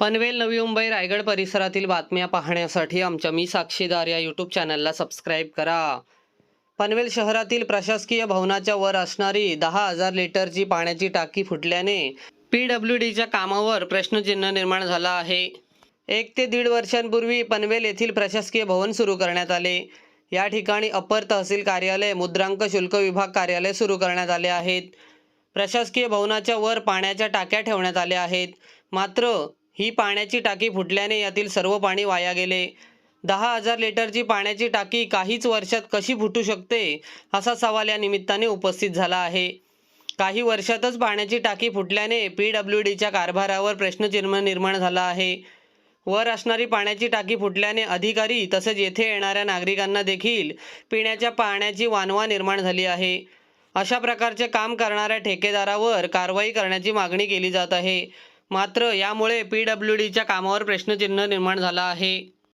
पनवेल नवी मुंबई रायगड परिसरातील बातम्या पाहण्यासाठी आमच्या मी साक्षीदार या यूट्यूब चॅनलला सबस्क्राईब करा. पनवेल शहरातील प्रशासकीय भवनाच्या वर असणारी दहा हजार लिटरची पाण्याची टाकी फुटल्याने पी डब्ल्यू डीच्या कामावर प्रश्नचिन्ह निर्माण झाला आहे. एक ते दीड वर्षांपूर्वी पनवेल येथील प्रशासकीय भवन सुरू करण्यात आले. या ठिकाणी अपर तहसील कार्यालय मुद्रांक शुल्क विभाग कार्यालय सुरू करण्यात आले आहेत. प्रशासकीय भवनाच्या वर पाण्याच्या टाक्या ठेवण्यात आल्या आहेत. मात्र ही पाण्याची टाकी फुटल्याने यातील सर्व पाणी वाया गेले. दहा हजार लिटरची पाण्याची टाकी काहीच वर्षात कशी फुटू शकते असा सवाल या निमित्ताने उपस्थित झाला आहे. काही वर्षातच पाण्याची टाकी फुटल्याने पी डब्ल्यू डीच्या कारभारावर प्रश्नचिन्ह निर्माण झाला आहे. वर असणारी पाण्याची टाकी फुटल्याने अधिकारी तसेच येथे येणाऱ्या नागरिकांना देखील पिण्याच्या पाण्याची वानवा निर्माण झाली आहे. अशा प्रकारचे काम करणाऱ्या ठेकेदारावर कारवाई करण्याची मागणी केली जात आहे. मात्र यामुळे पी डब्ल्यू डीच्या कामावर प्रश्नचिन्ह निर्माण झाला आहे.